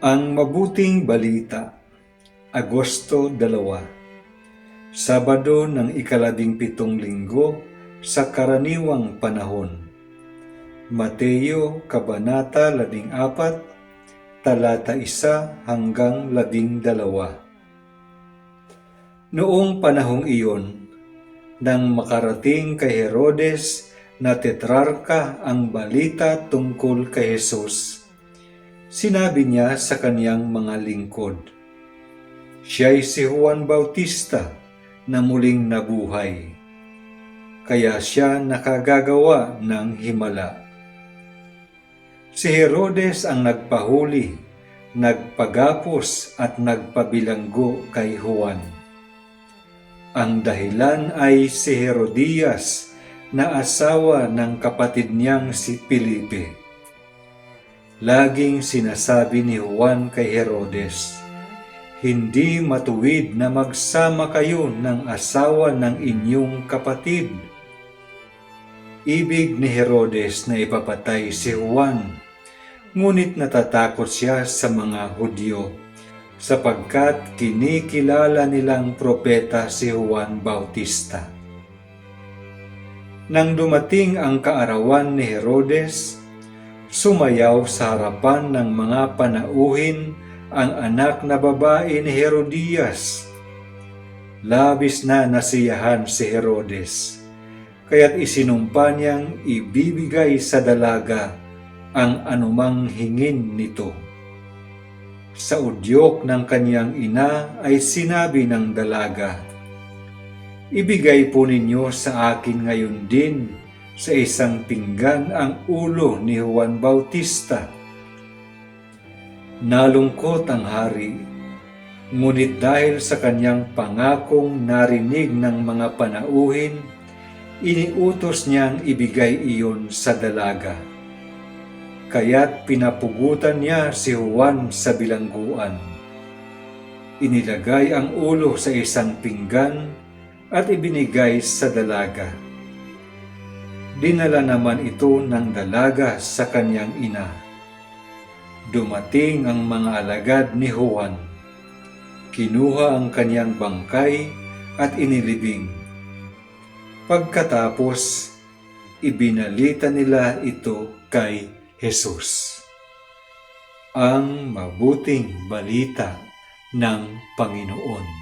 Ang Mabuting Balita, Agosto 2, Sabado ng ikalabing pitong linggo sa karaniwang panahon. Mateo, Kabanata 14, Talata 1 hanggang 12. Noong panahong iyon, nang makarating kay Herodes na tetrarka ang balita tungkol kay Jesus, sinabi niya sa kaniyang mga lingkod, Siya'y si Juan Bautista na muling nabuhay, kaya siya nakagagawa ng himala. Si Herodes ang nagpahuli, nagpagapos at nagpabilanggo kay Juan. Ang dahilan ay si Herodias na asawa ng kapatid niyang si Felipe. Laging sinasabi ni Juan kay Herodes, Hindi matuwid na magsama kayo ng asawa ng inyong kapatid. Ibig ni Herodes na ipapatay si Juan, ngunit natatakot siya sa mga Hudyo sapagkat kinikilala nilang propeta si Juan Bautista. Nang dumating ang kaarawan ni Herodes, sumayaw sa harapan ng mga panauhin ang anak na babae ni Herodias. Labis na nasiyahan si Herodes, kaya't isinumpa niyang ibibigay sa dalaga ang anumang hingin nito. Sa udyok ng kanyang ina ay sinabi ng dalaga, Ibigay po ninyo sa akin ngayon din sa isang pinggan ang ulo ni Juan Bautista. Nalungkot ang hari, ngunit dahil sa kanyang pangakong narinig ng mga panauhin, iniutos niyang ibigay iyon sa dalaga kaya't pinapugutan niya si Juan sa bilangguan. Inilagay ang ulo sa isang pinggan at ibinigay sa dalaga. Dinala naman ito ng dalaga sa kanyang ina. Dumating ang mga alagad ni Juan. Kinuha ang kanyang bangkay at inilibing. Pagkatapos, ibinalita nila ito kay Jesus. Ang mabuting balita ng Panginoon.